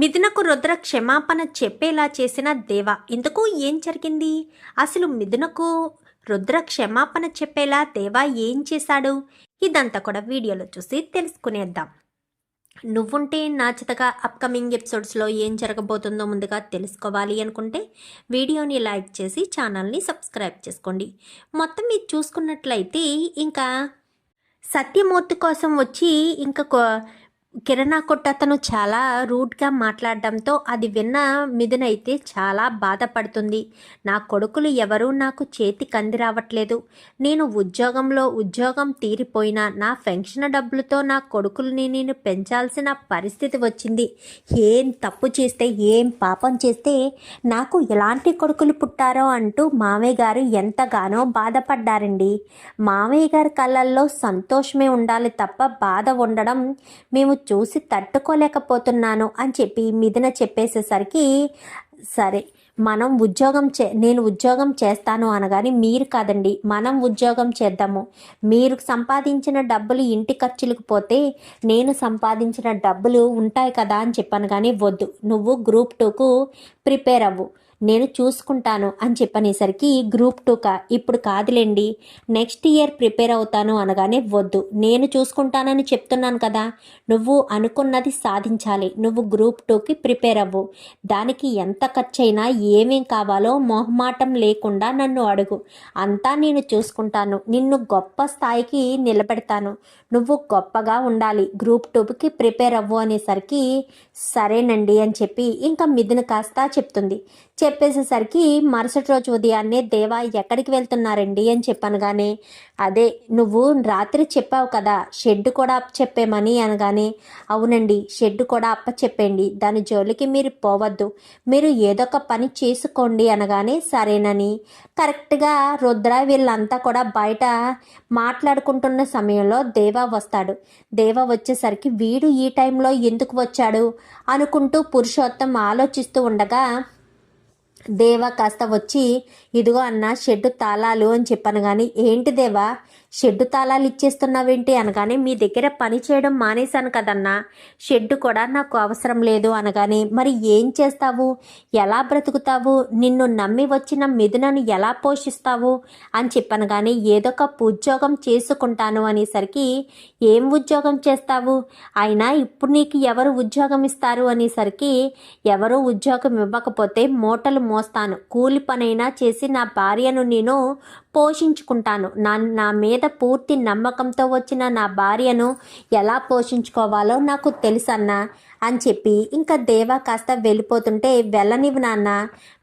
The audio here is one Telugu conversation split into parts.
మిథునకు రుద్ర క్షమాపణ చెప్పేలా చేసిన దేవ ఇందుకు ఏం జరిగింది? అసలు మిథునకు రుద్ర క్షమాపణ చెప్పేలా దేవ ఏం చేశాడు? ఇదంతా కూడా వీడియోలో చూసి తెలుసుకునేద్దాం. నువ్వుంటే నాచితగా అప్కమింగ్ ఎపిసోడ్స్లో ఏం జరగబోతుందో ముందుగా తెలుసుకోవాలి అనుకుంటే వీడియోని లైక్ చేసి ఛానల్ని సబ్స్క్రైబ్ చేసుకోండి. మొత్తం మీరు చూసుకున్నట్లయితే ఇంకా సత్యమూర్తి కోసం వచ్చి ఇంకా కిరణా కొట్ట అతను చాలా రూడ్గా మాట్లాడడంతో అది విన్న మిథునైతే చాలా బాధపడుతుంది. నా కొడుకులు ఎవరూ నాకు చేతి కంది రావట్లేదు. నేను ఉద్యోగంలో ఉద్యోగం తీరిపోయినా నా పెన్షన్ డబ్బులతో నా కొడుకుల్ని నేను పెంచాల్సిన పరిస్థితి వచ్చింది. ఏం తప్పు చేస్తే ఏం పాపం చేస్తే నాకు ఎలాంటి కొడుకులు పుట్టారో అంటూ మామయ్య గారు ఎంతగానో బాధపడ్డారండి. మామయ్య గారి కళ్ళల్లో సంతోషమే ఉండాలి తప్ప బాధ ఉండడం మేము చూసి తట్టుకోలేకపోతున్నాను అని చెప్పి మిథున చెప్పేసేసరికి సరే మనం ఉద్యోగం చే నేను ఉద్యోగం చేస్తాను అనగాని మీరు కాదండి మనం ఉద్యోగం చేద్దాము. మీరు సంపాదించిన డబ్బులు ఇంటి ఖర్చులకు పోతే నేను సంపాదించిన డబ్బులు ఉంటాయి కదా అని చెప్పాను కానీ వద్దు నువ్వు గ్రూప్ టూకు ప్రిపేర్ అవ్వు. నేను చూసుకుంటాను అని చెప్పనేసరికి గ్రూప్ టూకా ఇప్పుడు కాదులేండి నెక్స్ట్ ఇయర్ ప్రిపేర్ అవుతాను అనగానే వద్దు. నేను చూసుకుంటానని చెప్తున్నాను కదా నువ్వు అనుకున్నది సాధించాలి. నువ్వు గ్రూప్ టూకి ప్రిపేర్ అవ్వు. దానికి ఎంత ఖర్చైనా ఏమేం కావాలో మొహమాటం లేకుండా నన్ను అడుగు. అంతా నేను చూసుకుంటాను. నిన్ను గొప్ప స్థాయికి నిలబెడతాను. నువ్వు గొప్పగా ఉండాలి. గ్రూప్ టూకి ప్రిపేర్ అవ్వు అనేసరికి సరేనండి అని చెప్పి ఇంకా మిథున కాస్త చెప్తుంది. చెప్పేసేసరికి మరుసటి రోజు ఉదయాన్నే దేవా ఎక్కడికి వెళ్తున్నారండి? అని చెప్పనగానే అదే నువ్వు రాత్రి చెప్పావు కదా షెడ్ కూడా అప్ప చెప్పేమని అనగానే అవునండి షెడ్ కూడా అప్ప చెప్పండి దాని జోలికి మీరు పోవద్దు. మీరు ఏదో ఒక పని చేసుకోండి అనగానే సరేనని. కరెక్ట్గా రుద్ర వీళ్ళంతా కూడా బయట మాట్లాడుకుంటున్న సమయంలో దేవా వస్తాడు. దేవా వచ్చేసరికి వీడు ఈ టైంలో ఎందుకు వచ్చాడు? అనుకుంటూ పురుషోత్తం ఆలోచిస్తూ ఉండగా దేవా కాస్త వచ్చి ఇదిగో అన్న షెడ్డు తాళాలు అని చెప్పాను కానీ ఏంటి దేవా? షెడ్డు తాళాలు ఇచ్చేస్తున్నావేంటి అనగానే మీ దగ్గర పని చేయడం మానేశాను కదన్నా. షెడ్డు కూడా నాకు అవసరం లేదు అనగానే మరి ఏం చేస్తావు? ఎలా బ్రతుకుతావు? నిన్ను నమ్మి వచ్చిన మిథునను ఎలా పోషిస్తావు? అని చెప్పాను కానీ ఏదో ఒక ఉద్యోగం చేసుకుంటాను అనేసరికి ఏం ఉద్యోగం చేస్తావు? అయినా ఇప్పుడు నీకు ఎవరు ఉద్యోగం ఇస్తారు? అనేసరికి ఎవరు ఉద్యోగం ఇవ్వకపోతే మూటలు మోస్తాను. కూలి పనైనా చేసి నా భార్యను నేను పోషించుకుంటాను. నా నా మీద పూర్తి నమ్మకంతో వచ్చిన నా భార్యను ఎలా పోషించుకోవాలో నాకు తెలుసన్నా అని చెప్పి ఇంకా దేవా కాస్త వెళ్ళిపోతుంటే వెళ్ళనివ్వు నాన్న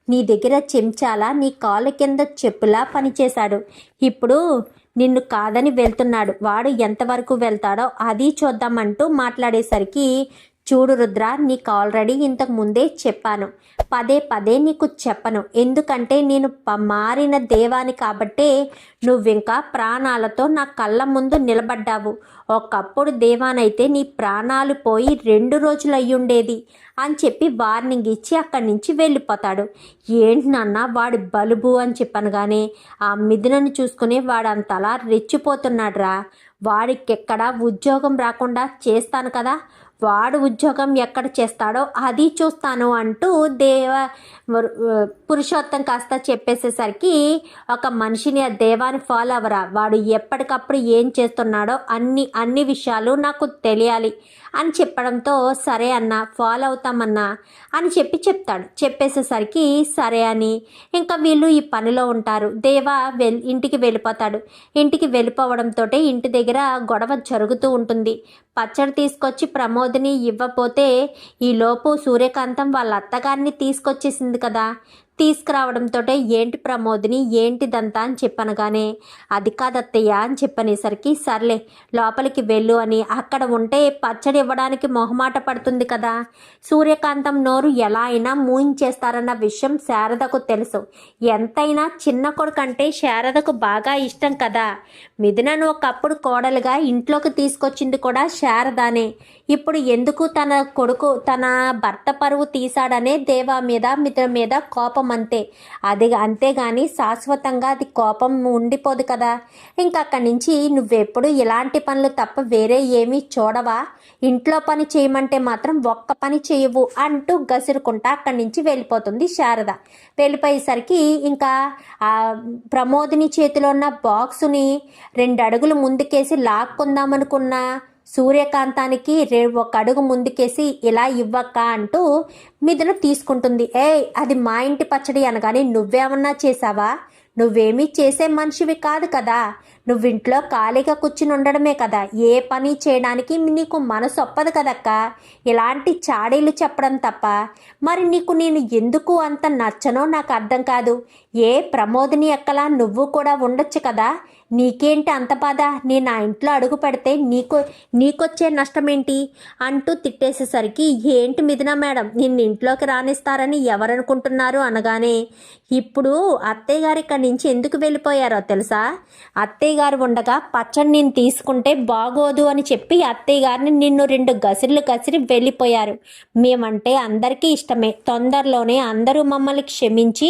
నీ దగ్గర చెంచాలా నీ కాళ్ళ కింద చెప్పులా పనిచేశాడు. ఇప్పుడు నిన్ను కాదని వెళ్తున్నాడు. వాడు ఎంతవరకు వెళ్తాడో అది చూద్దామంటూ మాట్లాడేసరికి చూడు రుద్ర నీకు ఆల్రెడీ ఇంతకు ముందే చెప్పాను. పదే పదే నీకు చెప్పను. ఎందుకంటే నేను ప- మారిన దేవాని కాబట్టే నువ్వింకా ప్రాణాలతో నా కళ్ళ ముందు నిలబడ్డావు. ఒకప్పుడు దేవానైతే నీ ప్రాణాలు పోయి రెండు రోజులు అయ్యుండేది అని చెప్పి వార్నింగ్ ఇచ్చి అక్కడి నుంచి వెళ్ళిపోతాడు. ఏంటి నాన్న వాడి బలుబు అని చెప్పాను కానీ ఆ మిథునను చూసుకుని వాడు అంతలా వాడికెక్కడా ఉద్యోగం రాకుండా చేస్తాను కదా. వాడు ఉద్యోగం ఎక్కడ చేస్తాడో అది చూస్తాను అంటూ దేవ పురుషోత్తం కాస్త చెప్పేసేసరికి ఒక మనిషిని ఆ దేవాన్ని ఫాలో అవ్వరా? వాడు ఎప్పటికప్పుడు ఏం చేస్తున్నాడో అన్ని అన్ని విషయాలు నాకు తెలియాలి అని చెప్పడంతో సరే అన్న ఫాలో అవుతామన్నా అని చెప్పి చెప్తాడు. చెప్పేసేసరికి సరే అని. ఇంకా వీళ్ళు ఈ పనిలో ఉంటారు. దేవా వెల్ ఇంటికి వెళ్ళిపోతాడు. ఇంటికి వెళ్ళిపోవడంతో ఇంటి దగ్గర గొడవ జరుగుతూ ఉంటుంది. పచ్చడి తీసుకొచ్చి ప్రమోద్ ప్రమోదిని ఇవ్వపోతే ఈలోపు సూర్యకాంతం వాళ్ళ అత్తగారిని తీసుకొచ్చేసింది కదా. తీసుకురావడంతో ఏంటి ప్రమోదిని ఏంటిదంతా అని చెప్పనగానే అది కాదత్తయ్య అని చెప్పనేసరికి సర్లే లోపలికి వెళ్ళు అని అక్కడ ఉంటే పచ్చడి ఇవ్వడానికి మొహమాట పడుతుంది కదా. సూర్యకాంతం నోరు ఎలా అయినా మూయించేస్తారన్న విషయం శారదకు తెలుసు. ఎంతైనా చిన్న కొడుకంటే శారదకు బాగా ఇష్టం కదా. మిథునను ఒకప్పుడు కోడలుగా ఇంట్లోకి తీసుకొచ్చింది కూడా శారదానే. ఇప్పుడు ఎందుకు తన కొడుకు తన భర్త పరువు తీశాడనే దేవా మీద మిథున మీద కోపం కోపం అంతే అది అంతేగాని శాశ్వతంగా అది కోపం ఉండిపోదు కదా. ఇంకా అక్కడి నుంచి నువ్వెప్పుడు ఇలాంటి పనులు తప్ప వేరే ఏమీ చూడవా? ఇంట్లో పని చేయమంటే మాత్రం ఒక్క పని చేయవు అంటూ గసురుకుంటా అక్కడి నుంచి వెళ్ళిపోతుంది శారద. వెళ్ళిపోయేసరికి ఇంకా ఆ ప్రమోదిని చేతిలో ఉన్న బాక్సుని రెండు అడుగులు ముందుకేసి లాక్కుందామనుకున్నా సూర్యకాంతానికి రే ఒక అడుగు ముందుకేసి ఇలా ఇవ్వక్క అంటూ మిథున తీసుకుంటుంది. ఏయ్ అది మా ఇంటి పచ్చడి అనగానే నువ్వేమన్నా చేసావా నువ్వేమీ చేసే మనిషివి కాదు కదా. నువ్వింట్లో ఖాళీగా కూర్చుని ఉండడమే కదా. ఏ పని చేయడానికి నీకు మనసు ఒప్పదు కదక్క? ఇలాంటి చాడీలు చెప్పడం తప్ప. మరి నీకు నేను ఎందుకు అంత నచ్చనో నాకు అర్థం కాదు. ఏ ప్రమోదిని ఎక్కలా నువ్వు కూడా ఉండొచ్చు కదా. నీకేంటి అంత బాధ? నేను నా ఇంట్లో అడుగు పెడితే నీకు నీకొచ్చే నష్టం ఏంటి అంటూ తిట్టేసేసరికి ఏంటి మిథున మేడం? నిన్ను ఇంట్లోకి రానిస్తారని ఎవరనుకుంటున్నారు అనగానే ఇప్పుడు అత్తయ్య గారు ఇక్కడి నుంచి ఎందుకు వెళ్ళిపోయారో తెలుసా? అత్తయ్య గారు ఉండగా పచ్చడి నేను తీసుకుంటే బాగోదు అని చెప్పి అత్తయ్య గారిని నిన్ను రెండు గసిర్లు గసిరి వెళ్ళిపోయారు. మేమంటే అందరికీ ఇష్టమే. తొందరలోనే అందరూ మమ్మల్ని క్షమించి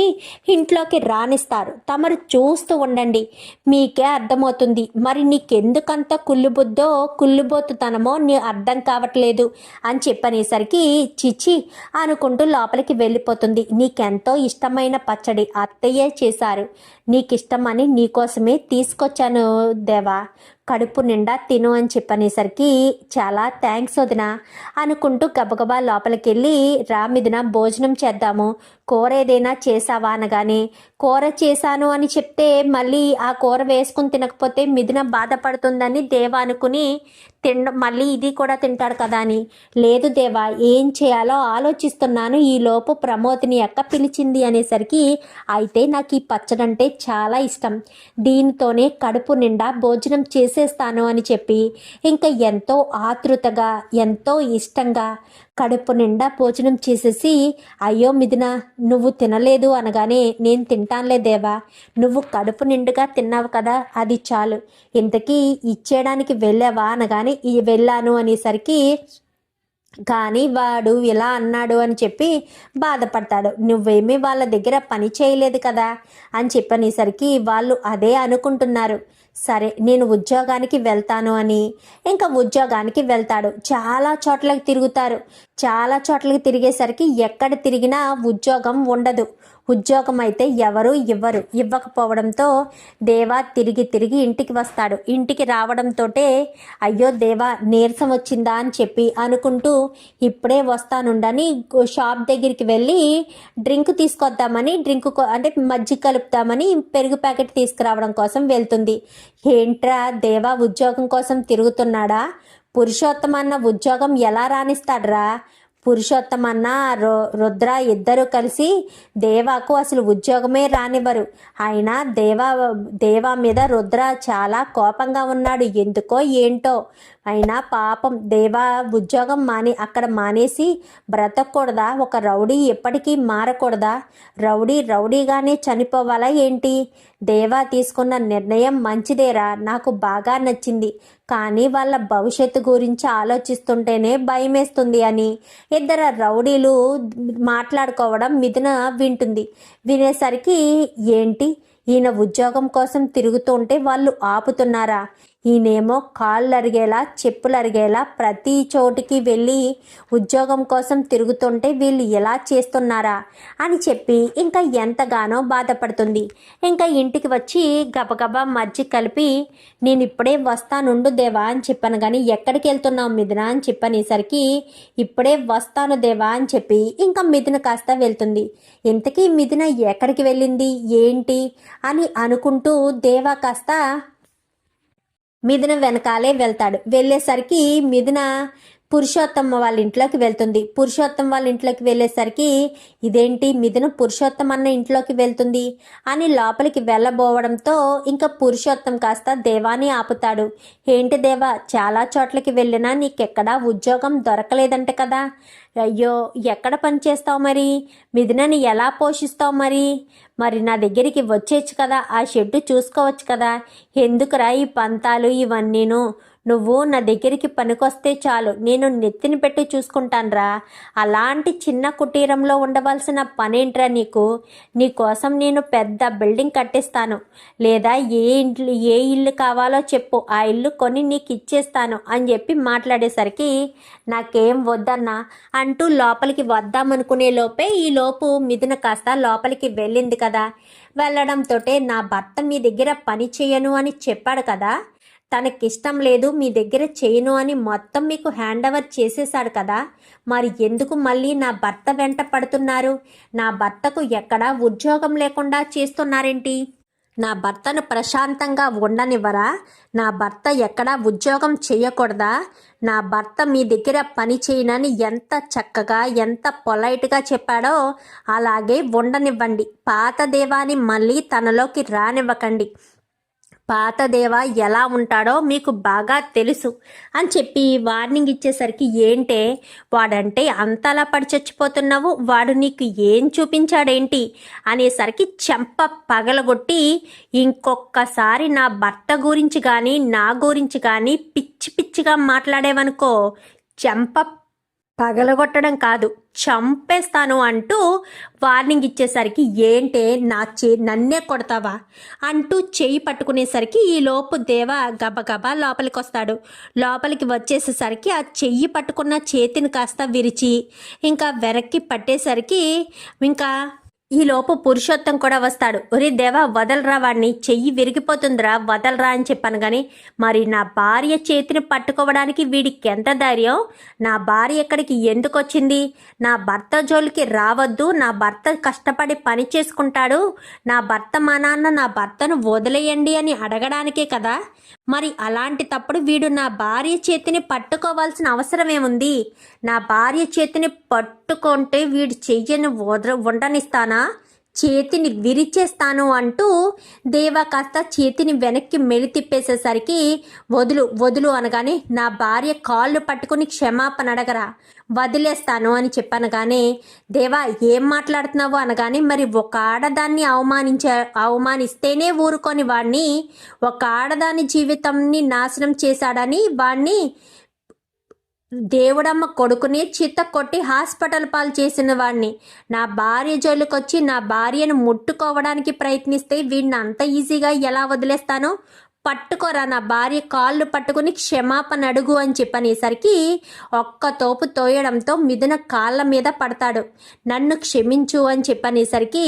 ఇంట్లోకి రానిస్తారు. తమరు చూస్తూ ఉండండి. మీకే అర్థమవుతుంది. మరి నీకెందుకంత కుళ్ళుబుద్దో కుళ్ళుబోతుతనమో నీ అర్థం కావట్లేదు అని చెప్పనేసరికి చిచి అనుకుంటూ లోపలికి వెళ్ళిపోతుంది. నీకెంతో ఇష్టమైన పచ్చడి అత్తయ్యే చేశారు. నీకిష్టమని నీకోసమే తీసుకొచ్చాను దేవా. కడుపు నిండా తిను అని చెప్పనేసరికి చాలా థ్యాంక్స్ వదిన అనుకుంటూ గబగబా లోపలికి వెళ్ళి రా భోజనం చేద్దాము. కూర ఏదైనా చేసావా? అనగానే కూర చేశాను అని చెప్తే మళ్ళీ ఆ కూర వేసుకుని తినకపోతే మిదిన బాధపడుతుందని దేవా అనుకుని తిండ మళ్ళీ ఇది కూడా తింటాడు కదా అని. లేదు దేవా ఏం చేయాలో ఆలోచిస్తున్నాను. ఈ లోపు ప్రమోదిని అక్క పిలిచింది అనేసరికి అయితే నాకు ఈ పచ్చడంటే చాలా ఇష్టం. దీనితోనే కడుపు నిండా భోజనం చేసేస్తాను అని చెప్పి. ఇంకా ఎంతో ఆతృతగా ఎంతో ఇష్టంగా కడుపు నిండా భోజనం చేసేసి అయ్యో మిథున నువ్వు తినలేదు అనగానే నేను తింటానులే దేవా. నువ్వు కడుపు నిండుగా తిన్నావు కదా అది చాలు. ఇంతకీ ఇచ్చేయడానికి వెళ్ళావా అనగానే ఈ వెళ్ళాను అనేసరికి కానీ వాడు ఇలా అన్నాడు అని చెప్పి బాధపడతాడు. నువ్వేమీ వాళ్ళ దగ్గర పని చేయలేదు కదా అని చెప్పనేసరికి వాళ్ళు అదే అనుకుంటున్నారు. సరే నేను ఉద్యోగానికి వెళ్తాను అని. ఇంకా ఉద్యోగానికి వెళ్తాడు. చాలా చోట్లకి తిరుగుతారు. చాలా చోట్లకి తిరిగేసరికి ఎక్కడ తిరిగినా ఉద్యోగం ఉండదు. ఉద్యోగం అయితే ఎవరు ఇవ్వరు. ఇవ్వకపోవడంతో దేవా తిరిగి తిరిగి ఇంటికి వస్తాడు. ఇంటికి రావడంతో అయ్యో దేవా నీరసం వచ్చిందా? అని చెప్పి అనుకుంటూ ఇప్పుడే వస్తానుండని షాప్ దగ్గరికి వెళ్ళి డ్రింక్ తీసుకొద్దామని డ్రింక్ అంటే మజ్జిగ కలుపుతామని పెరుగు ప్యాకెట్ తీసుకురావడం కోసం వెళ్తుంది. ఏంట్రా దేవా ఉద్యోగం కోసం తిరుగుతున్నాడా? పురుషోత్తమన్న ఉద్యోగం ఎలా రాణిస్తాడ్రా? పురుషోత్తమన్న రో రుద్ర ఇద్దరు కలిసి దేవాకు అసలు ఉద్యోగమే రానివ్వరు. అయినా దేవా దేవా మీద రుద్ర చాలా కోపంగా ఉన్నాడు. ఎందుకో ఏంటో? అయినా పాపం దేవా ఉద్యోగం మాని అక్కడ మానేసి బ్రతకూడదా? ఒక రౌడీ ఎప్పటికీ మారకూడదా? రౌడీ రౌడీగానే చనిపోవాలా ఏంటి? దేవా తీసుకున్న నిర్ణయం మంచిదేరా నాకు బాగా నచ్చింది. కానీ వాళ్ళ భవిష్యత్తు గురించి ఆలోచిస్తుంటేనే భయమేస్తుంది అని. ఇద్దరు రౌడీలు మాట్లాడుకోవడం మిథున వింటుంది. వినేసరికి ఏంటి? ఈయన ఉద్యోగం కోసం తిరుగుతుంటే వాళ్ళు ఆపుతున్నారా? ఈయనేమో కాళ్ళు అరిగేలా చెప్పులు అరిగేలా ప్రతి చోటికి వెళ్ళి ఉద్యోగం కోసం తిరుగుతుంటే వీళ్ళు ఎలా చేస్తున్నారా అని చెప్పి ఇంకా ఎంతగానో బాధపడుతుంది. ఇంకా ఇంటికి వచ్చి గబగబా మజ్జి కలిపి నేను ఇప్పుడే వస్తానుండు దేవా అని చెప్పాను కానీ ఎక్కడికి వెళ్తున్నావు మిథున అని చెప్పనేసరికి ఇప్పుడే వస్తాను దేవా అని చెప్పి ఇంకా మిథున కాస్త వెళ్తుంది. ఇంతకీ మిథున ఎక్కడికి వెళ్ళింది? ఏంటి? అని అనుకుంటూ దేవా కాస్త మిథున వెనకాలే వెళ్తాడు. వెళ్ళేసరికి మిథున పురుషోత్తమ్మ వాళ్ళ ఇంట్లోకి వెళ్తుంది. పురుషోత్తం వాళ్ళ ఇంట్లోకి వెళ్ళేసరికి ఇదేంటి? మిథున పురుషోత్తం అన్న ఇంట్లోకి వెళ్తుంది. అని లోపలికి వెళ్ళబోవడంతో ఇంకా పురుషోత్తం కాస్త దేవాని ఆపుతాడు. ఏంటి దేవా చాలా చోట్లకి వెళ్ళినా నీకెక్కడా ఉద్యోగం దొరకలేదంట కదా. అయ్యో ఎక్కడ పని చేస్తావు మరి? మిథునని ఎలా పోషిస్తావు మరి? మరి నా దగ్గరికి వచ్చేచ్చు కదా ఆ షెడ్డు చూసుకోవచ్చు కదా. ఎందుకురా ఈ పంతాలు ఇవన్నీను? నువ్వు నా దగ్గరికి పనికొస్తే చాలు. నేను నెత్తిని పెట్టి చూసుకుంటానురా. అలాంటి చిన్న కుటీరంలో ఉండవలసిన పనేంట్రా నీకు? నీకోసం నేను పెద్ద బిల్డింగ్ కట్టిస్తాను. లేదా ఏ ఇంట్లో ఏ ఇల్లు కావాలో చెప్పు. ఆ ఇల్లు కొని నీకు ఇచ్చేస్తాను అని చెప్పి మాట్లాడేసరికి నాకేం వద్దన్నా. అంటూ లోపలికి వద్దామనుకునే లోపే ఈ లోపు మిథున కాస్త లోపలికి వెళ్ళింది కదా. వెళ్ళడంతో నా భర్త మీ దగ్గర పని చేయను అని చెప్పాడు కదా. తనకిష్టం లేదు మీ దగ్గర చేయను అని మొత్తం మీకు హ్యాండ్ ఓవర్ చేసేశాడు కదా. మరి ఎందుకు మళ్ళీ నా భర్త వెంట పడుతున్నారు? నా భర్తకు ఎక్కడా ఉద్యోగం లేకుండా చేస్తున్నారేంటి? నా భర్తను ప్రశాంతంగా ఉండనివ్వరా? నా భర్త ఎక్కడా ఉద్యోగం చేయకూడదా? నా భర్త మీ దగ్గర పని చేయనని ఎంత చక్కగా ఎంత పొలైట్గా చెప్పాడో అలాగే ఉండనివ్వండి. పాత దేవాన్ని మళ్ళీ తనలోకి రానివ్వకండి. పాతదేవ ఎలా ఉంటాడో మీకు బాగా తెలుసు అని చెప్పి వార్నింగ్ ఇచ్చేసరికి ఏంటే? వాడంటే అంతలా పడి చచ్చిపోతున్నావు వాడు నీకు ఏం చూపించాడేంటి? అనేసరికి చెంప పగలగొట్టి ఇంకొక్కసారి నా భర్త గురించి కానీ నా గురించి కానీ పిచ్చి పిచ్చిగా మాట్లాడేవనుకో చెంప పగలగొట్టడం కాదు చంపేస్తాను అంటూ వార్నింగ్ ఇచ్చేసరికి ఏంటే నా చే నన్నే కొడతావా అంటూ చేయి పట్టుకునేసరికి ఈ లోపు దేవ గబగబా లోపలికి వస్తాడు లోపలికి వచ్చేసేసరికి ఆ చెయ్యి పట్టుకున్న చేతిని కాస్త విరిచి ఇంకా వెనక్కి పట్టేసరికి ఇంకా ఈలోపు పురుషోత్తం కూడా వస్తాడు. ఒరే దేవా వదలరా వాడిని చెయ్యి విరిగిపోతుందిరా వదలరా అని చెప్పాను కానీ మరి నా భార్య చేతిని పట్టుకోవడానికి వీడికి ఎంత ధైర్యం? నా భార్య ఎక్కడికి ఎందుకు వచ్చింది? నా భర్త జోలికి రావద్దు నా భర్త కష్టపడి పని చేసుకుంటాడు నా భర్త మా నాన్న నా భర్తను వదిలేయండి అని అడగడానికే కదా? మరి అలాంటి తప్పుడు వీడు నా భార్య చేతిని పట్టుకోవాల్సిన అవసరం ఏముంది నా భార్య చేతిని పట్టు పట్టుకుంటే వీడు చెయ్యని వద ఉండనిస్తానా చేతిని విరిచేస్తాను అంటూ దేవా కాస్త చేతిని వెనక్కి మెలి తిప్పేసేసరికి వదులు వదులు అనగానే నా భార్య కాళ్ళు పట్టుకుని క్షమాపణ అడగరా. వదిలేస్తాను అని చెప్పనగానే దేవా ఏం మాట్లాడుతున్నావు అనగానే మరి ఒక ఆడదాన్ని అవమానించే అవమానిస్తేనే ఊరుకొని వాడిని ఒక ఆడదాని జీవితంని నాశనం చేశాడని వాడిని దేవుడమ్మ కొడుకుని చిత్త కొట్టి హాస్పిటల్ పాలు చేసిన వాడిని నా భార్య జోలికొచ్చి నా భార్యను ముట్టుకోవడానికి ప్రయత్నిస్తే వీడిని అంత ఈజీగా ఎలా వదిలేస్తాను? పట్టుకోరా నా భార్య కాళ్ళు పట్టుకుని క్షమాపణ అడుగు అని చెప్పనేసరికి ఒక్క తోపు తోయడంతో మిథున కాళ్ళ మీద పడతాడు. నన్ను క్షమించు అని చెప్పనేసరికి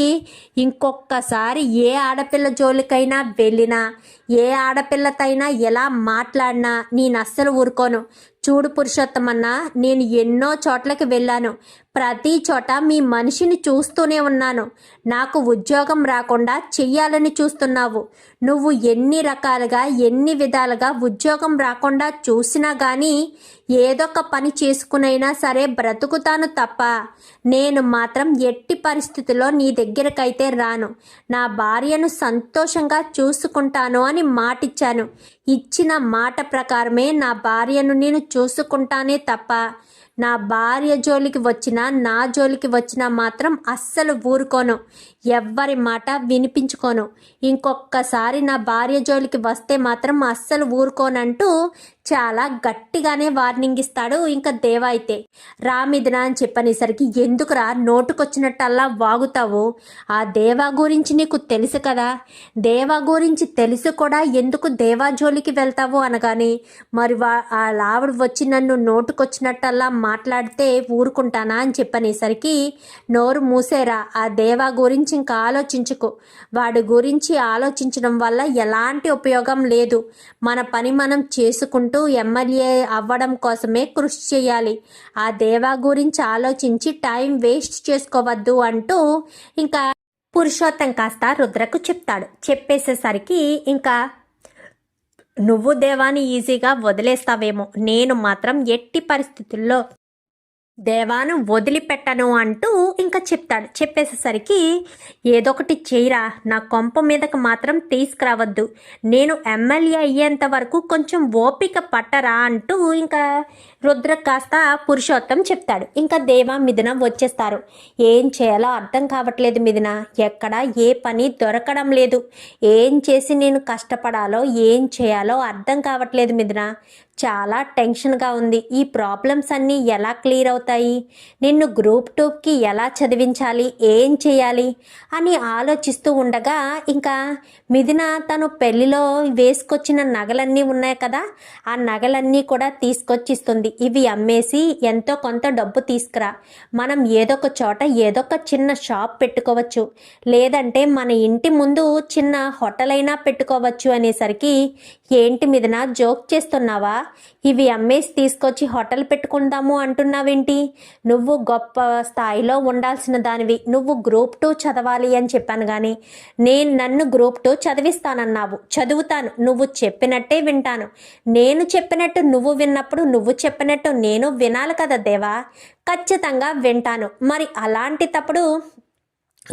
ఇంకొకసారి ఏ ఆడపిల్ల జోలికైనా వెళ్ళినా ఏ ఆడపిల్లతైనా ఎలా మాట్లాడినా నేను అస్సలు ఊరుకోను. చూడు పురుషోత్తమన్న నేను ఎన్నో చోట్లకి వెళ్ళాను. ప్రతి చోట మీ మనిషిని చూస్తూనే ఉన్నాను. నాకు ఉద్యోగం రాకుండా చెయ్యాలని చూస్తున్నావు. నువ్వు ఎన్ని రకాలుగా ఎన్ని విధాలుగా ఉద్యోగం రాకుండా చూసినా కానీ ఏదొక పని చేసుకునైనా సరే బ్రతుకుతాను తప్ప నేను మాత్రం ఎట్టి పరిస్థితుల్లో నీ దగ్గరకైతే రాను. నా భార్యను సంతోషంగా చూసుకుంటాను అని మాటిచ్చాను. ఇచ్చిన మాట ప్రకారమే నా భార్యను నేను చూసుకుంటానే తప్ప నా భార్య జోలికి వచ్చినా నా జోలికి వచ్చినా మాత్రం అస్సలు ఊరుకోను. ఎవ్వరి మాట వినిపించుకోను. ఇంకొకసారి నా భార్య జోలికి వస్తే మాత్రం అస్సలు ఊరుకోనంటూ చాలా గట్టిగానే వార్నింగ్ ఇస్తాడు ఇంకా దేవ అయితే. రామిదిన అని చెప్పనేసరికి ఎందుకురా నోటుకొచ్చినట్టల్లా వాగుతావు? ఆ దేవా గురించి నీకు తెలుసు కదా. దేవా గురించి తెలుసు కూడా ఎందుకు దేవా జోలికి వెళ్తావు అనగానే మరి వా ఆ లావిడ వచ్చి నన్ను నోటుకొచ్చినట్టల్లా మాట్లాడితే ఊరుకుంటానా అని చెప్పనేసరికి నోరు మూసేరా ఆ దేవా గురించి ఇంకా ఆలోచించుకో. వాడి గురించి ఆలోచించడం వల్ల ఎలాంటి ఉపయోగం లేదు. మన పని మనం చేసుకుంటూ ఎమ్మెల్యే అవ్వడం కోసమే కృషి చేయాలి. ఆ దేవా గురించి ఆలోచించి టైం వేస్ట్ చేసుకోవద్దు అంటూ ఇంకా పురుషోత్తం కాస్త రుద్రకు చెప్తాడు. చెప్పేసేసరికి ఇంకా నువ్వు దేవాన్ని ఈజీగా వదిలేస్తావేమో. నేను మాత్రం ఎట్టి పరిస్థితుల్లో దేవాను వదిలిపెట్టను అంటూ ఇంకా చెప్తాడు. చెప్పేసేసరికి ఏదొకటి చేయరా నా కొంప మీదకి మాత్రం తీసుకురావద్దు. నేను ఎమ్మెల్యే అయ్యేంత వరకు కొంచెం ఓపిక పట్టరా అంటూ ఇంకా రుద్ర కాస్త పురుషోత్తం చెప్తాడు. ఇంకా దేవా మిథున వచ్చేస్తారు. ఏం చేయాలో అర్థం కావట్లేదు మిథున. ఎక్కడ ఏ పని దొరకడం లేదు. ఏం చేసి నేను కష్టపడాలో ఏం చేయాలో అర్థం కావట్లేదు మిథున. చాలా టెన్షన్గా ఉంది. ఈ ప్రాబ్లమ్స్ అన్నీ ఎలా క్లియర్ అవుతాయి? నిన్ను గ్రూప్ టూకి ఎలా చదివించాలి? ఏం చేయాలి? అని ఆలోచిస్తూ ఉండగా ఇంకా మిథున తను పెళ్ళిలో వేసుకొచ్చిన నగలన్నీ ఉన్నాయి కదా? ఆ నగలన్నీ కూడా తీసుకొచ్చిస్తుంది. ఇవి అమ్మేసి ఎంతో కొంత డబ్బు తీసుకురా. మనం ఏదొక చోట ఏదొక చిన్న షాప్ పెట్టుకోవచ్చు. లేదంటే మన ఇంటి ముందు చిన్న హోటల్ అయినా పెట్టుకోవచ్చు అనేసరికి ఏంటి మీదన జోక్ చేస్తున్నావా? ఇవి అమ్మేసి తీసుకొచ్చి హోటల్ పెట్టుకుందాము అంటున్నావేంటి? నువ్వు గొప్ప స్థాయిలో ఉండాల్సిన దానివి. నువ్వు గ్రూప్ టూ చదవాలి అని చెప్పాను కానీ నేను నన్ను గ్రూప్ టూ చదివిస్తానన్నావు. చదువుతాను. నువ్వు చెప్పినట్టే వింటాను. నేను చెప్పినట్టు నువ్వు విన్నప్పుడు నువ్వు చెప్పినట్టు నేను వినాలి కదా దేవా? ఖచ్చితంగా వింటాను. మరి అలాంటి తప్పుడు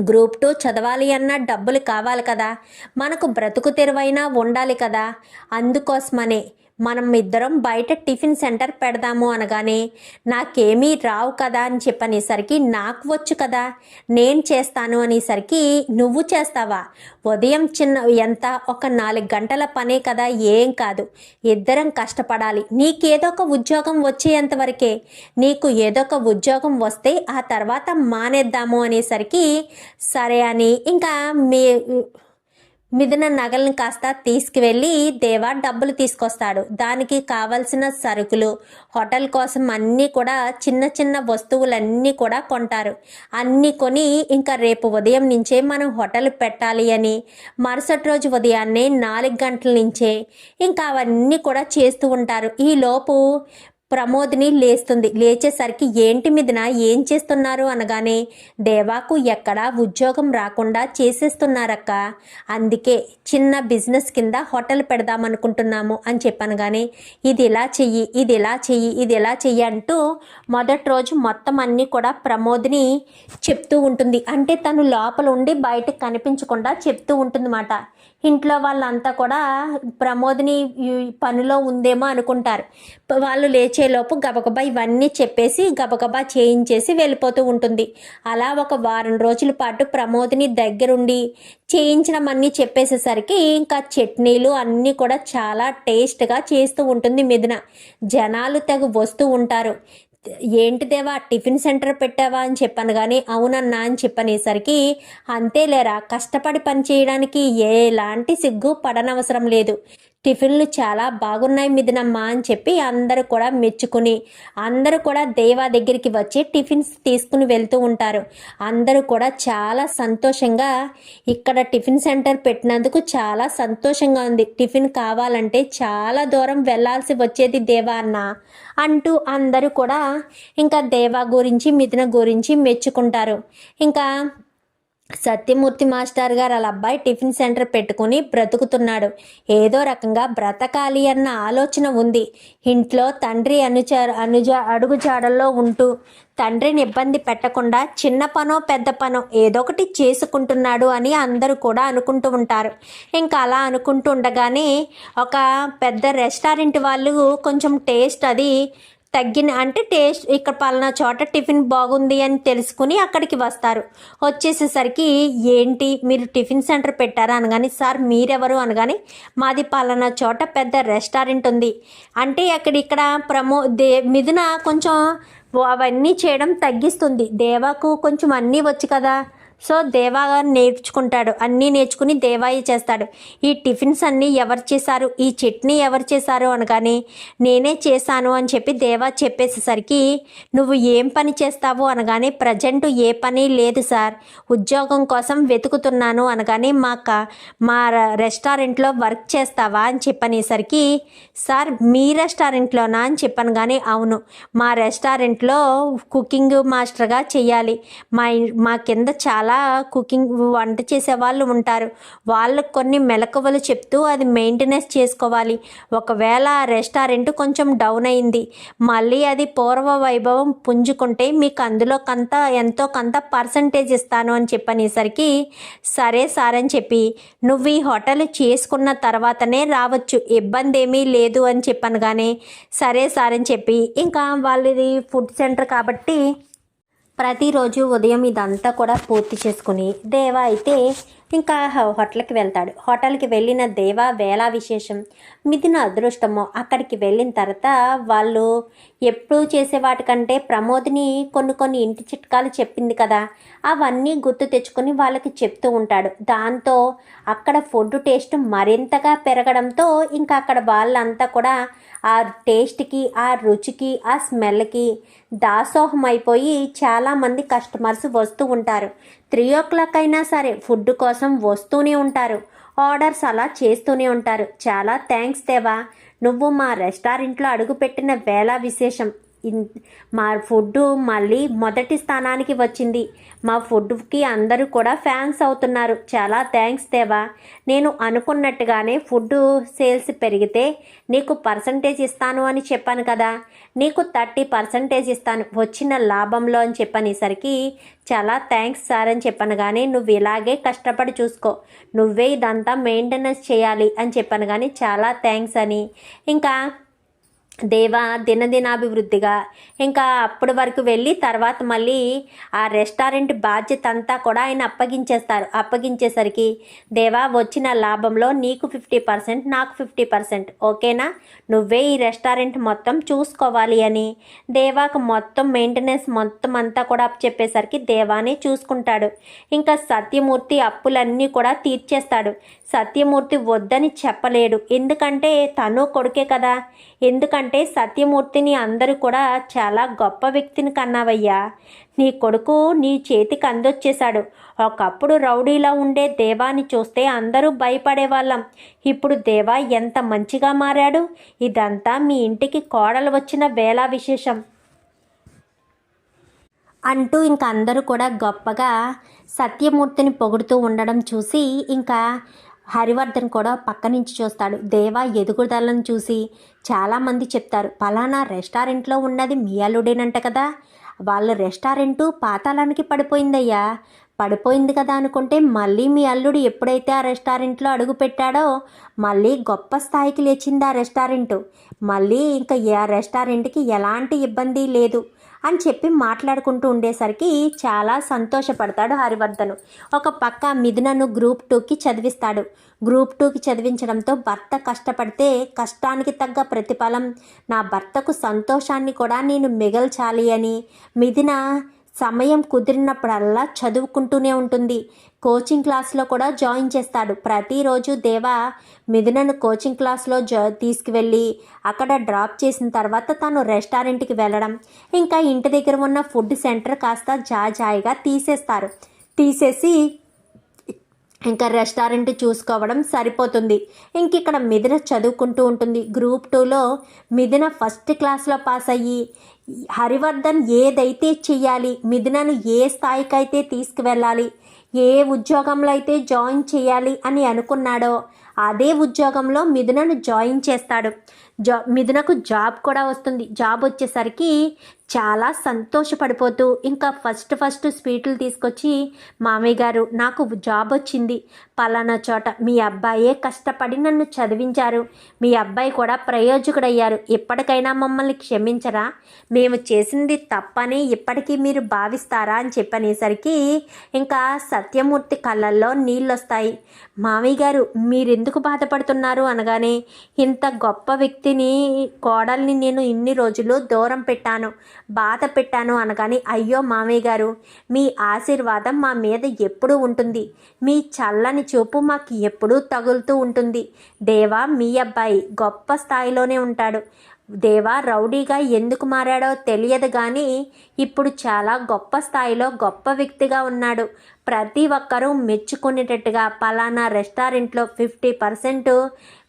గ్రూప్ టూ చదవాలి అన్న డబ్బులు కావాలి కదా? మనకు బ్రతుకు తెరువైనా ఉండాలి కదా? అందుకోసమనే మనం ఇద్దరం బయట టిఫిన్ సెంటర్ పెడదాము అనగానే నాకేమీ రావు కదా అని చెప్పనేసరికి నాకు వచ్చు కదా నేను చేస్తాను అనేసరికి నువ్వు చేస్తావా? ఉదయం చిన్న ఎంత? ఒక నాలుగు గంటల పనే కదా ఏం కాదు. ఇద్దరం కష్టపడాలి. నీకేదో ఒక ఉద్యోగం వచ్చేంత వరకే నీకు ఏదో ఒక ఉద్యోగం వస్తే ఆ తర్వాత మానేద్దాము అనేసరికి సరే అని ఇంకా మీ మిథున నగలను కాస్త తీసుకువెళ్ళి దేవా డబ్బులు తీసుకొస్తాడు. దానికి కావలసిన సరుకులు హోటల్ కోసం అన్నీ కూడా చిన్న చిన్న వస్తువులన్నీ కూడా కొంటారు. అన్నీ కొని ఇంకా రేపు ఉదయం నుంచే మనం హోటల్ పెట్టాలి అని మరుసటి రోజు ఉదయాన్నే నాలుగు గంటల నుంచే. ఇంకా అవన్నీ కూడా చేస్తూ ఉంటారు. ఈ లోపు ప్రమోద్ని లేస్తుంది. లేచేసరికి ఏంటి మీదన ఏం చేస్తున్నారు? అనగానే దేవాకు ఎక్కడా ఉద్యోగం రాకుండా చేసేస్తున్నారక్క. అందుకే చిన్న బిజినెస్ కింద హోటల్ పెడదామనుకుంటున్నాము అని చెప్పనగానే ఇది ఇలా చెయ్యి ఇది ఇలా చెయ్యి ఇది ఎలా చెయ్యి అంటూ మొదటి రోజు మొత్తం అన్నీ కూడా ప్రమోద్ని చెప్తూ ఉంటుంది. అంటే తను లోపల ఉండి బయటకు కనిపించకుండా చెప్తూ ఉంటుందన్నమాట. ఇంట్లో వాళ్ళంతా కూడా ప్రమోద్ని పనిలో ఉందేమో అనుకుంటారు. వాళ్ళు లేచేలోపు గబగబా ఇవన్నీ చెప్పేసి గబగబా చేయించేసి వెళ్ళిపోతూ ఉంటుంది. అలా ఒక వారం రోజుల పాటు ప్రమోద్ని దగ్గరుండి చేయించడం అన్నీ చెప్పేసేసరికి ఇంకా చట్నీలు అన్నీ కూడా చాలా టేస్ట్గా చేస్తూ ఉంటుంది మిథున. జనాలు తెగ వస్తూ ఉంటారు. ఏంటి దేవా టిఫిన్ సెంటర్ పెట్టావా అని చెప్పాను కానీ అవునన్నా అని చెప్పనేసరికి అంతేలేరా కష్టపడి పని చేయడానికి ఎలాంటి సిగ్గు పడనవసరం లేదు. టిఫిన్లు చాలా బాగున్నాయి మిథునమ్మా అని చెప్పి అందరూ కూడా మెచ్చుకుని అందరూ కూడా దేవా దగ్గరికి వచ్చి టిఫిన్స్ తీసుకుని వెళ్తూ ఉంటారు. అందరూ కూడా చాలా సంతోషంగా ఇక్కడ టిఫిన్ సెంటర్ పెట్టినందుకు చాలా సంతోషంగా ఉంది. టిఫిన్ కావాలంటే చాలా దూరం వెళ్ళాల్సి వచ్చేది దేవా అన్న అంటూ అందరూ కూడా ఇంకా దేవా గురించి మిథున గురించి మెచ్చుకుంటారు. ఇంకా సత్యమూర్తి మాస్టర్ గారు వాళ్ళ అబ్బాయి టిఫిన్ సెంటర్ పెట్టుకుని బ్రతుకుతున్నాడు. ఏదో రకంగా బ్రతకాలి అన్న ఆలోచన ఉంది. ఇంట్లో తండ్రి అనుచ అనుజ అడుగుజాడల్లో ఉంటూ తండ్రిని ఇబ్బంది పెట్టకుండా చిన్న పనో పెద్ద పనో ఏదో ఒకటి చేసుకుంటున్నాడు అని అందరూ కూడా అనుకుంటూ ఉంటారు. ఇంకా అలా అనుకుంటూ ఉండగానే ఒక పెద్ద రెస్టారెంట్ వాళ్ళు కొంచెం టేస్ట్ అది తగ్గిన అంటే టేస్ట్ ఇక్కడ పలానా చోట టిఫిన్ బాగుంది అని తెలుసుకుని అక్కడికి వస్తారు. వచ్చేసేసరికి ఏంటి మీరు టిఫిన్ సెంటర్ పెట్టారా అనగాని సార్ మీరెవరు? అనగాని మాది పలానా చోట పెద్ద రెస్టారెంట్ ఉంది. అంటే అక్కడ ఇక్కడ ప్రమో దే మిథున కొంచెం అవన్నీ చేయడం తగ్గిస్తుంది. దేవాకు కొంచెం అన్నీ వచ్చు కదా. సో దేవా నేర్చుకుంటాడు. అన్నీ నేర్చుకుని దేవాయి చేస్తాడు. ఈ టిఫిన్స్ అన్నీ ఎవరు చేశారు? ఈ చట్నీ ఎవరు చేశారు అనగానే నేనే చేశాను అని చెప్పి దేవా చెప్పేసేసరికి నువ్వు ఏం పని చేస్తావు అనగానే ప్రజెంట్ ఏ పని లేదు సార్. ఉద్యోగం కోసం వెతుకుతున్నాను అనగానే మా మా రెస్టారెంట్లో వర్క్ చేస్తావా అని చెప్పనేసరికి సార్ మీ రెస్టారెంట్లోనా అని చెప్పాను కానీ అవును. మా రెస్టారెంట్లో కుకింగ్ మాస్టర్గా చేయాలి మా మా కింద చాలా చాలా కుకింగ్ వంట చేసే వాళ్ళు ఉంటారు. వాళ్ళకు కొన్ని మెలకువలు చెప్తూ అది మెయింటెనెన్స్ చేసుకోవాలి. ఒకవేళ ఆ రెస్టారెంట్ కొంచెం డౌన్ అయింది. మళ్ళీ అది పూర్వ వైభవం పుంజుకుంటే మీకు అందులో కంత ఎంతో కొంత పర్సంటేజ్ ఇస్తాను అని చెప్పనేసరికి సరే సార్ అని చెప్పి నువ్వు ఈ హోటల్ చేసుకున్న తర్వాతనే రావచ్చు. ఇబ్బంది ఏమీ లేదు అని చెప్పాను కానీ సరే సార్ అని చెప్పి ఇంకా వాళ్ళది ఫుడ్ సెంటర్ కాబట్టి ప్రతిరోజు ఉదయం ఇదంతా కూడా పూర్తి చేసుకుని దేవా అయితే ఇంకా హోటల్కి వెళ్తాడు. హోటల్కి వెళ్ళిన దేవా వేళ విశేషం. మిథున అదృష్టమో. అక్కడికి వెళ్ళిన తర్వాత వాళ్ళు ఎప్పుడూ చేసే వాటికంటే ప్రమోద్ని కొన్ని కొన్ని ఇంటి చిట్కాలు చెప్పింది కదా. అవన్నీ గుర్తు తెచ్చుకొని వాళ్ళకి చెప్తూ ఉంటాడు. దాంతో అక్కడ ఫుడ్ టేస్ట్ మరింతగా పెరగడంతో ఇంకా అక్కడ వాళ్ళంతా కూడా ఆ టేస్ట్కి ఆ రుచికి ఆ స్మెల్కి దాసోహం అయిపోయి చాలామంది కస్టమర్స్ వస్తూ ఉంటారు. త్రీ ఓ క్లాక్ అయినా సరే ఫుడ్ కోసం వస్తూనే ఉంటారు. ఆర్డర్స్ అలా చేస్తూనే ఉంటారు. చాలా థ్యాంక్స్ దేవా. నువ్వు మా రెస్టారెంట్లో అడుగుపెట్టిన వేళ విశేషం. మా ఫుడ్ మళ్ళీ మొదటి స్థానానికి వచ్చింది. మా ఫుడ్కి అందరూ కూడా ఫ్యాన్స్ అవుతున్నారు. చాలా థ్యాంక్స్ దేవా. నేను అనుకున్నట్టుగానే ఫుడ్ సేల్స్ పెరిగితే నీకు పర్సంటేజ్ ఇస్తాను అని చెప్పాను కదా. నీకు థర్టీ పర్సంటేజ్ ఇస్తాను. వచ్చిన లాభంలో అని చెప్పనేసరికి చాలా థ్యాంక్స్ సార్ అని చెప్పాను కానీ నువ్వు ఇలాగే కష్టపడి చూసుకో. నువ్వే ఇదంతా మెయింటెనెన్స్ చేయాలి అని చెప్పాను కానీ చాలా థ్యాంక్స్ అని. ఇంకా దేవా దినదినాభివృద్ధిగా. ఇంకా అప్పటి వరకు వెళ్ళి తర్వాత మళ్ళీ ఆ రెస్టారెంట్ బాధ్యత అంతా కూడా ఆయన అప్పగించేస్తారు. అప్పగించేసరికి దేవా వచ్చిన లాభంలో నీకు ఫిఫ్టీ పర్సెంట్ నాకు ఫిఫ్టీ పర్సెంట్. ఓకేనా? నువ్వే ఈ రెస్టారెంట్ మొత్తం చూసుకోవాలి అని. దేవాకు మొత్తం మెయింటెనెన్స్ మొత్తం అంతా కూడా చెప్పేసరికి దేవానే చూసుకుంటాడు. ఇంకా సత్యమూర్తి అప్పులన్నీ కూడా తీర్చేస్తాడు. సత్యమూర్తి వద్దని చెప్పలేడు. ఎందుకంటే తను కొడుకే కదా. ఎందుకంటే అంటే సత్యమూర్తిని అందరూ కూడా చాలా గొప్ప వ్యక్తిని కన్నావయ్యా. నీ కొడుకు నీ చేతికి అందొచ్చేశాడు. ఒకప్పుడు రౌడీలా ఉండే దేవాని చూస్తే అందరూ భయపడేవాళ్ళం. ఇప్పుడు దేవా ఎంత మంచిగా మారాడు? ఇదంతా మీ ఇంటికి కోడలు వచ్చిన వేళ విశేషం. అంటూ ఇంకా అందరూ కూడా గొప్పగా సత్యమూర్తిని పొగుడుతూ ఉండడం చూసి ఇంకా హరివర్ధన్ కూడా పక్క నుంచి చూస్తాడు. దేవా ఎదుగుదలను చూసి చాలామంది చెప్తారు పలానా రెస్టారెంట్లో ఉన్నది మీ అల్లుడేనంట కదా. వాళ్ళ రెస్టారెంటు పాతాళానికి పడిపోయిందయ్యా. పడిపోయింది కదా అనుకుంటే మళ్ళీ మీ అల్లుడు ఎప్పుడైతే ఆ రెస్టారెంట్లో అడుగు పెట్టాడో మళ్ళీ గొప్ప స్థాయికి లేచింది ఆ రెస్టారెంటు. మళ్ళీ ఇంకా ఆ రెస్టారెంట్కి ఎలాంటి ఇబ్బంది లేదు. అని చెప్పి మాట్లాడుకుంటూ ఉండేసరికి చాలా సంతోషపడతాడు హరివర్ధను. ఒక పక్క మిథునను గ్రూప్ టూకి చదివిస్తాడు. గ్రూప్ టూకి చదివించడంతో భర్త కష్టపడితే కష్టానికి తగ్గ ప్రతిఫలం. నా భర్తకు సంతోషాన్ని కూడా నేను మిగల్చాలి అని. మిథున సమయం కుదిరినప్పుడల్లా చదువుకుంటూనే ఉంటుంది. కోచింగ్ క్లాస్లో కూడా జాయిన్ చేస్తాడు. ప్రతిరోజు దేవా మిథునను కోచింగ్ క్లాస్లో జా తీసుకువెళ్ళి అక్కడ డ్రాప్ చేసిన తర్వాత తను రెస్టారెంట్కి వెళ్ళడం. ఇంకా ఇంటి దగ్గర ఉన్న ఫుడ్ సెంటర్ కాస్త జాజాయిగా తీసేస్తారు. తీసేసి ఇంకా రెస్టారెంట్ చూసుకోవడం సరిపోతుంది. ఇంక ఇక్కడ మిథున చదువుకుంటూ ఉంటుంది. గ్రూప్ టూలో మిథున ఫస్ట్ క్లాస్లో పాస్ అయ్యి హరివర్ధన్ ఏదైతే చెయ్యాలి మిథునను ఏ స్థాయికైతే తీసుకువెళ్ళాలి ఏ ఉద్యోగంలో అయితే జాయిన్ చేయాలి అని అనుకున్నాడో అదే ఉద్యోగంలో మిథునను జాయిన్ చేస్తాడు. జా మిథునకు జాబ్ కూడా వస్తుంది. జాబ్ వచ్చేసరికి చాలా సంతోషపడిపోతూ ఇంకా ఫస్ట్ ఫస్ట్ స్వీట్లు తీసుకొచ్చి మామయ్య గారు నాకు జాబ్ వచ్చింది. పలానా చోట మీ అబ్బాయే కష్టపడి నన్ను చదివించారు. మీ అబ్బాయి కూడా ప్రయోజకుడయ్యారు. ఇప్పటికైనా మమ్మల్ని క్షమించరా. మేము చేసింది తప్పని ఇప్పటికీ మీరు భావిస్తారా? అని చెప్పనేసరికి ఇంకా సత్యమూర్తి కళ్ళల్లో నీళ్ళు వస్తాయి మామయ్య గారు మీరెందుకు బాధపడుతున్నారు? అనగానే ఇంత గొప్ప వ్యక్తిని కోడల్ని నేను ఇన్ని రోజులు దూరం పెట్టాను. బాధ పెట్టాను అనగానే అయ్యో మామయ్య గారు మీ ఆశీర్వాదం మా మీద ఎప్పుడూ ఉంటుంది. మీ చల్లని చూపు మాకు ఎప్పుడూ తగులుతూ ఉంటుంది. దేవా మీ అబ్బాయి గొప్ప స్థాయిలోనే ఉంటాడు. దేవా రౌడీగా ఎందుకు మారాడో తెలియదు కానీ ఇప్పుడు చాలా గొప్ప స్థాయిలో గొప్ప వ్యక్తిగా ఉన్నాడు. ప్రతి ఒక్కరూ మెచ్చుకునేటట్టుగా పలానా రెస్టారెంట్లో ఫిఫ్టీ పర్సెంట్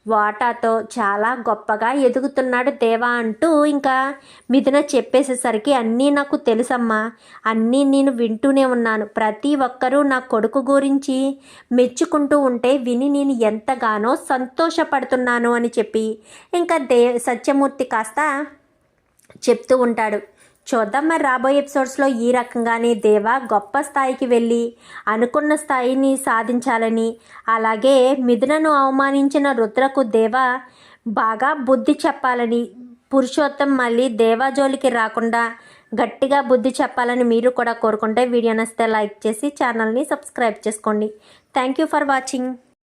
వాటాతో చాలా గొప్పగా ఎదుగుతున్నాడు దేవా అంటూ ఇంకా మిథున చెప్పేసేసరికి అన్నీ నాకు తెలుసమ్మా. అన్నీ నేను వింటూనే ఉన్నాను. ప్రతి ఒక్కరూ నా కొడుకు గురించి మెచ్చుకుంటూ ఉంటే విని నేను ఎంతగానో సంతోషపడుతున్నాను అని చెప్పి ఇంకా దే సత్యమూర్తి కాస్త చెప్తూ ఉంటాడు. చూద్దాం మరి రాబోయే ఎపిసోడ్స్లో ఈ రకంగానే దేవా గొప్ప స్థాయికి వెళ్ళి అనుకున్న స్థాయిని సాధించాలని అలాగే మిథునను అవమానించిన రుద్రకు దేవ బాగా బుద్ధి చెప్పాలని పురుషోత్తం మళ్ళీ దేవా జోలికి రాకుండా గట్టిగా బుద్ధి చెప్పాలని మీరు కూడా కోరుకుంటే వీడియో నచ్చితే లైక్ చేసి ఛానల్ని సబ్స్క్రైబ్ చేసుకోండి. Thank you for watching